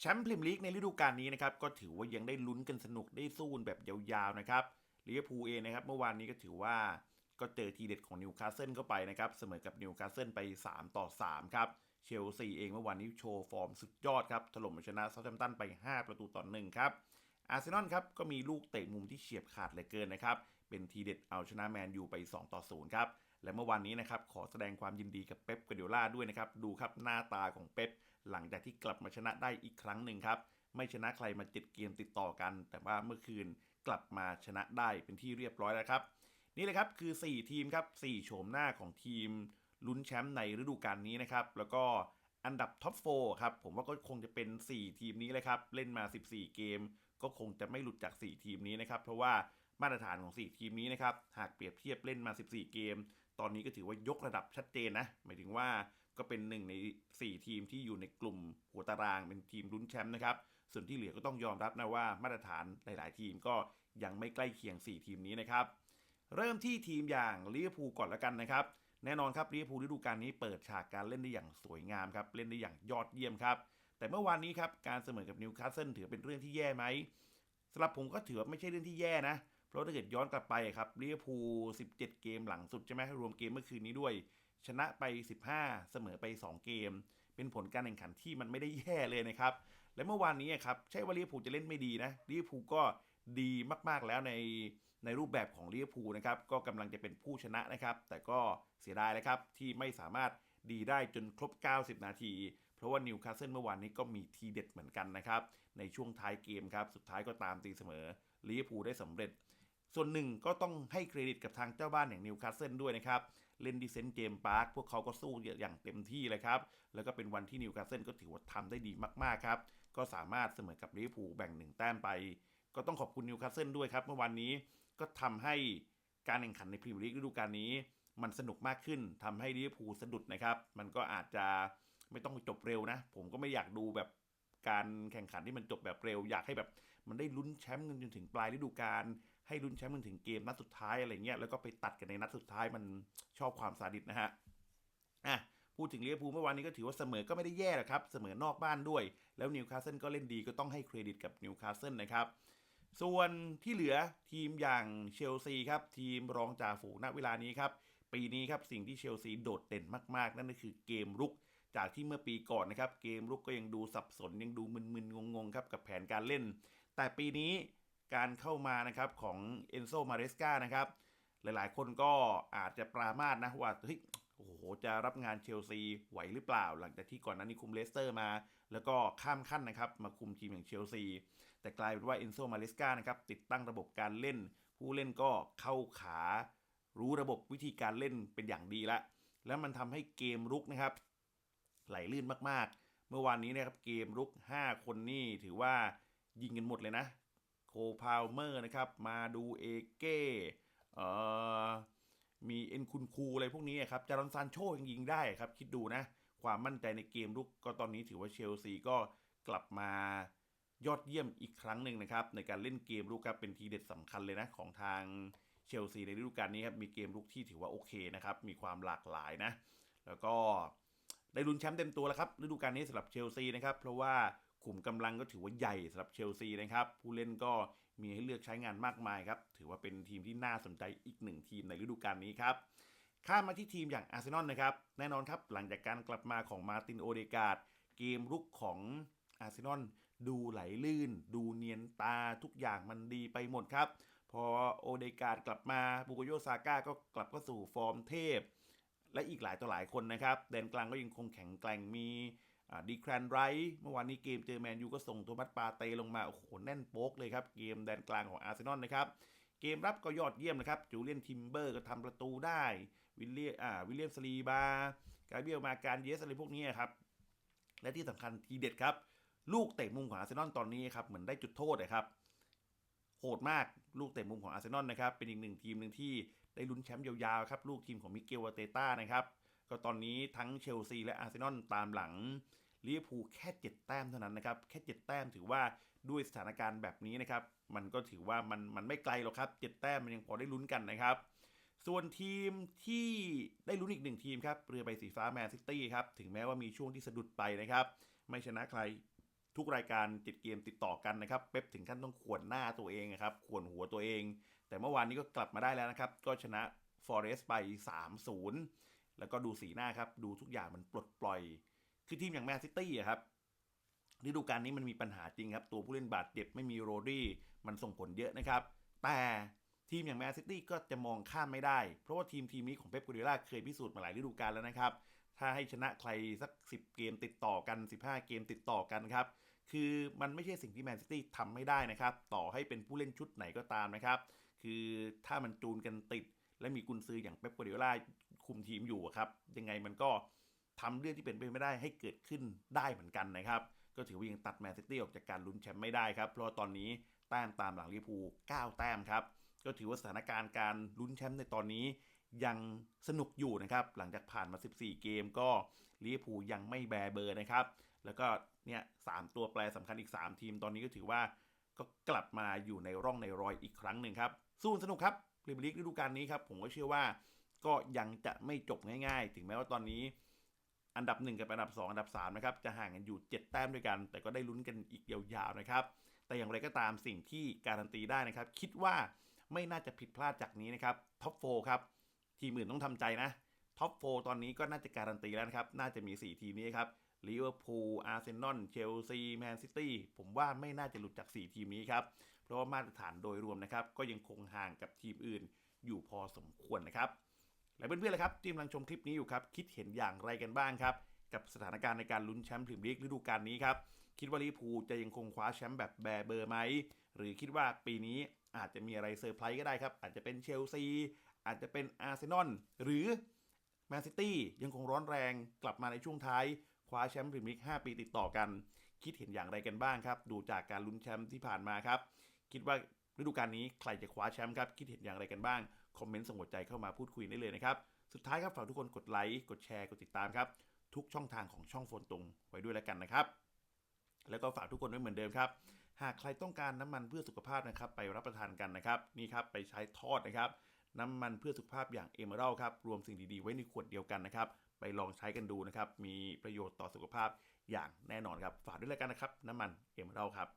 แชมป์พรีเมียร์ลีกในฤดูกาลนี้นะครับก็ถือว่ายังได้ลุ้นกันสนุกได้สู้แบบยาวๆนะครับลิเวอร์พูลเองนะครับเมื่อวานนี้ก็ถือว่าก็เจอทีเด็ดของนิวคาสเซิลเข้าไปนะครับเสมอกับนิวคาสเซิลไป 3 ต่อ 3 ครับเชลซีเองเมื่อวานนี้โชว์ฟอร์มสุดยอดครับถล่มเอาชนะเซาท์แฮมป์ตันไป 5 ประตูต่อหนึ่งครับอาร์เซนอลครับก็มีลูกเตะมุมที่เฉียบขาดเหลือเกินนะครับเป็นทีเด็ดเอาชนะแมนยูไป 2 ต่อ 0 ครับ และเมื่อวานนี้นะครับขอแสดงความยินดีกับเป๊ปกวาร์ดิโอลาด้วยนะครับดูครับหน้าตาของเป๊ปหลังจากที่กลับมาชนะได้อีกครั้งหนึ่งครับไม่ชนะใครมาเจ็ดเกมติดต่อกัน แต่ว่าเมื่อคืนกลับมาชนะได้เป็นที่เรียบร้อยแล้วครับ นี่เลยครับคือ 4 ทีมครับ4โฉมหน้าของทีมลุ้นแชมป์ในฤดูกาลนี้นะครับแล้วก็อันดับท็อป4ครับผมว่าก็คงจะเป็น 4 ทีมนี้เลยครับเล่นมา 14 เกม ก็คงจะไม่หลุดจาก 4 ทีมนี้นะครับเพราะว่ามาตรฐานของ 4 ทีมนี้นะครับหากเปรียบเทียบเล่นมา 14 เกม ตอนนี้ก็ถือว่ายกระดับชัดเจนนะ หมายถึงว่าก็เป็นหนึ่งใน 4 ทีมที่อยู่ในกลุ่มหัวตารางเป็นทีมลุ้นแชมป์นะครับ ส่วนที่เหลือก็ต้องยอมรับนะว่ามาตรฐานหลาย ๆ ทีมก็ยังไม่ใกล้เคียง 4 ทีมนี้นะครับ เริ่มที่ทีมอย่างลิเวอร์พูลก่อนละกันนะครับ แน่นอนครับลิเวอร์พูลฤดูกาลนี้เปิดฉากการเล่นได้อย่างสวยงามครับ เล่นได้อย่างยอดเยี่ยมครับ แต่เมื่อวานนี้ครับการเสมอกับนิวคาสเซิลถือเป็นเรื่องที่แย่ไหมสำหรับผมก็ถือว่าไม่ใช่เรื่องที่แย่นะเพราะถ้าเกิดย้อนกลับไปครับลิเวอร์พูล17 เกมหลังสุดใช่ไหมรวมเกมเมื่อคืนนี้ด้วย ชนะไป 15 เสมอไป 2 เกม เป็นผลการแข่งขันที่มันไม่ได้แย่เลยนะครับ และเมื่อวานนี้ครับใช่ว่าลิเวอร์พูลจะเล่นไม่ดีนะลิเวอร์พูลก็ดีมากๆแล้วในในรูปแบบของลิเวอร์พูลนะครับก็กำลังจะเป็นผู้ชนะนะครับ แต่ก็เสียดายเลยครับที่ไม่สามารถดีได้จนครบ 90 นาที เพราะว่านิวคาสเซิลเมื่อวานนี้ก็มีทีเด็ดเหมือนกันนะครับ ในช่วงท้ายเกมครับ สุดท้ายก็ตามตีเสมอลิเวอร์พูลได้สำเร็จ ส่วนหนึ่งก็ต้องให้เครดิตกับทางเจ้าบ้านอย่างนิวคาสเซิลด้วยนะครับ เล่นดิเซนต์เกมพาร์คพวกเขาก็สู้อย่างเต็มที่เลยครับ แล้วก็เป็นวันที่นิวคาสเซิลก็ถือว่าทำได้ดีมากๆครับ ก็สามารถเสมอกับลิเวอร์พูลแบ่งหนึ่งแต้มไป ก็ต้องขอบคุณนิวคาสเซิลด้วยครับ เมื่อวันนี้ก็ทำให้การแข่งขันในพรีเมียร์ลีกฤดูกาลนี้ มันสนุกมากขึ้นทำให้ลิเวอร์พูลสะดุดนะครับ มันก็อาจจะไม่ต้องจบเร็วนะ ผมก็ไม่อยากดูแบบการแข่งขันที่มันจบแบบเร็ว อยากให้แบบมันได้ลุ้นแชมป์กันจนถึงปลายฤดูกาล ให้ลุ้นแชมป์กันถึงเกมนัดสุดท้ายอะไรเงี้ยแล้วก็ไปตัดกันในนัดสุดท้ายมันชอบความซาดิสนะฮะอะพูดถึงเลิเวอร์พูเมื่อวานนี้ก็ถือว่าเสมอก็ไม่ได้แย่หรอกครับ เสมอนอกบ้านด้วย แล้วนิวคาสเซิลก็เล่นดีก็ต้องให้เครดิตกับนิวคาสเซิลนะครับ ส่วนที่เหลือทีมอย่างเชลซีครับ ทีมรองจ่าฝูงณเวลานี้ครับ ปีนี้ครับสิ่งที่เชลซีโดดเด่นมากๆ นั่นก็คือเกมรุก จากที่เมื่อปีก่อนนะครับ เกมรุกก็ยังดูสับสนยังดูมึนๆงงๆครับกับแผนการเล่น แต่ปีนี้ การเข้ามานะครับของเอนโซมาเรสกานะครับ หลายๆ คนก็อาจจะปรามาสนะว่าเฮ้ยโอ้โหจะรับงานเชลซีไหวหรือเปล่า หลังจากที่ก่อนหน้านี้คุมเลสเตอร์มา แล้วก็ข้ามขั้นนะครับ มาคุมทีมอย่างเชลซี แต่กลายเป็นว่าเอนโซมาเลสกานะครับติดตั้งระบบการเล่น ผู้เล่นก็เข้าขา รู้ระบบวิธีการเล่นเป็นอย่างดีละ แล้วมันทำให้เกมรุกนะครับ ไหลลื่นมากๆ เมื่อวานนี้นะครับเกมรุก 5 คนนี่ถือว่ายิงกันหมดเลยนะ พาวเมอร์นะครับ มาดูเอเก้เอ่อมีเอ็นคุนคูอะไรพวกนี้ครับจารอนซานโชยังยิงได้ครับ คิดดูนะ ความมั่นใจในเกมรุกก็ตอนนี้ถือว่าเชลซีก็กลับมายอดเยี่ยมอีกครั้งหนึ่งนะครับ ในการเล่นเกมรุกครับเป็นทีเด็ดสำคัญเลยนะของทางเชลซีในฤดูกาลนี้ครับมีเกมรุกที่ถือว่าโอเคนะครับ มีความหลากหลายนะ แล้วก็ได้ลุ้นแชมป์เต็มตัวแล้วครับฤดูกาลนี้สำหรับเชลซีนะครับ เพราะว่า ขุมกำลังก็ถือว่าใหญ่สำหรับเชลซีนะครับ ผู้เล่นก็มีให้เลือกใช้งานมากมายครับ ถือว่าเป็นทีมที่น่าสนใจอีกหนึ่งทีมในฤดูกาลนี้ครับข้ามมาที่ทีมอย่างอาร์เซนอลนะครับ แน่นอนครับ หลังจากการกลับมาของมาตินโอเดกาดเกมรุกของอาร์เซนอลดูไหลลื่น ดูเนียนตาทุกอย่างมันดีไปหมดครับ พอโอเดกาดกลับมาบุโกโยซาก้าก็กลับเข้าสู่ฟอร์มเทพ และอีกหลายต่อหลายคนนะครับ แดนกลางก็ยังคงแข็งแกร่งมี ดีแครนไรท์เมื่อวานนี้เกมเจอแมนยูก็ส่งโทมัสปาเตลงมา โอ้โห แน่นโป๊กเลยครับ เกมแดนกลางของอาร์เซนอลนะครับ เกมรับก็ยอดเยี่ยมนะครับ จูเลียนทิมเบอร์ก็ทำประตูได้ วิลเลียอ่าวิลเลียมสลีบา กาเบียลมาการเยสอะไรพวกนี้ครับ และที่สำคัญทีเด็ดครับ ลูกเตะมุมของอาร์เซนอลตอนนี้ครับ เหมือนได้จุดโทษนะครับโหดมากลูกเตะมุมของอาร์เซนอลนะครับ เป็นอีกหนึ่งทีมหนึ่งที่ได้ลุ้นแชมป์ยาวๆครับ ลูกทีมของมิเกลวาเตต้านะครับ ก็ตอนนี้ทั้งเชลซีและอาร์เซนอลตามหลังลิเวอร์พูลแค่ 7 แต้มเท่านั้นนะครับ แค่ 7 แต้มถือว่าด้วยสถานการณ์แบบนี้นะครับ มันก็ถือว่ามันมันไม่ไกลหรอกครับ 7 แต้มมันยังพอได้ลุ้นกันนะครับ ส่วนทีมที่ได้ลุ้นอีกหนึ่งทีมครับ เรือใบสีฟ้าแมนซิตี้ครับ ถึงแม้ว่ามีช่วงที่สะดุดไปนะครับ ไม่ชนะใครทุกรายการติดเกมติดต่อกันนะครับ เป๊ปถึงขั้นต้องขวนหน้าตัวเองนะครับ ขวนหัวตัวเอง แต่เมื่อวานนี้ก็กลับมาได้แล้วนะครับ ก็ชนะฟอเรสต์ไป 3-0 แล้วก็ดูสีหน้าครับ ดูทุกอย่างมันปลดปล่อย คือทีมอย่างแมนซิตี้อะครับฤดูกาลนี้มันมีปัญหาจริงครับ ตัวผู้เล่นบาดเจ็บไม่มีโรดี้มันส่งผลเยอะนะครับ แต่ทีมอย่างแมนซิตี้ก็จะมองข้ามไม่ได้ เพราะว่าทีมทีมนี้ของเป๊ปกูดิโอลาเคยพิสูจน์มาหลายฤดูกาลแล้วนะครับ ถ้าให้ชนะใครสัก 10 เกมติดต่อกัน 15 เกมติดต่อกันครับ คือมันไม่ใช่สิ่งที่แมนซิตี้ทำไม่ได้นะครับ ต่อให้เป็นผู้เล่นชุดไหนก็ตามนะครับ คือถ้ามันจูนกันติด และมีกุนซืออย่างเป๊ปกูดิโอลา คุมทีมอยู่ครับ ยังไงมันก็ทำเรื่องที่เป็นไปไม่ได้ให้เกิดขึ้นได้เหมือนกันนะครับ ก็ถือว่ายังตัดแมนซิตี้ออกจากการลุ้นแชมป์ไม่ได้ครับ เพราะตอนนี้แต้มตามหลังลิเวอร์พูล9แต้มครับ ก็ถือว่าสถานการณ์การลุ้นแชมป์ในตอนนี้ยังสนุกอยู่นะครับ หลังจากผ่านมา 14 เกมก็ลิเวอร์พูลยังไม่แบเบอร์นะครับ แล้วก็เนี่ยสามตัวแปรสำคัญอีก 3 ทีมตอนนี้ก็ถือว่าก็กลับมาอยู่ในร่องในรอยอีกครั้งหนึ่งครับ สู้สนุกครับพรีเมียร์ลีกฤดูกาลนี้ครับผมก็เชื่อว่า ก็ยังจะไม่จบง่าย ๆ ถึงแม้ว่าตอนนี้ อันดับ 1 กับอันดับ 2 อันดับ3นะครับจะห่างกันอยู่ 7 แต้มด้วยกัน แต่ก็ได้ลุ้นกันอีกยาวๆนะครับ แต่อย่างไรก็ตามสิ่งที่การันตีได้นะครับ คิดว่าไม่น่าจะผิดพลาดจากนี้นะครับท็อปโฟครับทีมอื่นต้องทำใจนะท็อปโฟตอนนี้ก็น่าจะการันตีแล้วนะครับ น่าจะมี 4 ทีมนี้ครับลิเวอร์พูลอาร์เซนอลเชลซีแมนซิตี้ผมว่าไม่น่าจะหลุดจาก 4 ทีมนี้ครับ เพราะว่ามาตรฐานโดยรวมนะครับ ก็ยังคงห่างกับทีมอื่นอยู่พอสมควรนะครับ และเพื่อนๆเลยครับที่กำลังชมคลิปนี้อยู่ครับ คิดเห็นอย่างไรกันบ้างครับ กับสถานการณ์ในการลุ้นแชมป์พรีเมียร์ลีกฤดูกาลนี้ครับ คิดว่าลิเวอร์พูลจะยังคงคว้าแชมป์แบบแบร์เบอร์ไหม หรือคิดว่าปีนี้อาจจะมีอะไรเซอร์ไพรส์ก็ได้ครับ อาจจะเป็นเชลซี อาจจะเป็นอาร์เซนอล หรือแมนซิตี้ยังคงร้อนแรงกลับมาในช่วงท้าย คว้าแชมป์พรีเมียร์ลีก 5 ปีติดต่อกัน คิดเห็นอย่างไรกันบ้างครับ ดูจากการลุ้นแชมป์ที่ผ่านมาครับ คิดว่า ฤดูกาลนี้ใครจะคว้าแชมป์ครับคิดเห็นอย่างไรกันบ้างคอมเมนต์ส่งหัวใจเข้ามาพูดคุยได้เลยนะครับสุดท้ายครับฝากทุกคนกดไลค์กดแชร์กดติดตามครับทุกช่องทางของช่องโฟนตรงไว้ด้วยแล้วกันนะครับ แล้วก็ฝากทุกคนไว้เหมือนเดิมครับหากใครต้องการน้ำมันเพื่อสุขภาพนะครับไปรับประทานกันนะครับนี่ครับไปใช้ทอดนะครับน้ำมันเพื่อสุขภาพอย่างเอเมอรัลครับรวมสิ่งดีๆไว้ในขวดเดียวกันนะครับไปลองใช้กันดูนะครับมีประโยชน์ต่อสุขภาพอย่างแน่นอนครับฝากด้วยแล้วกันนะครับน้ำมันเอเมอรัลครับ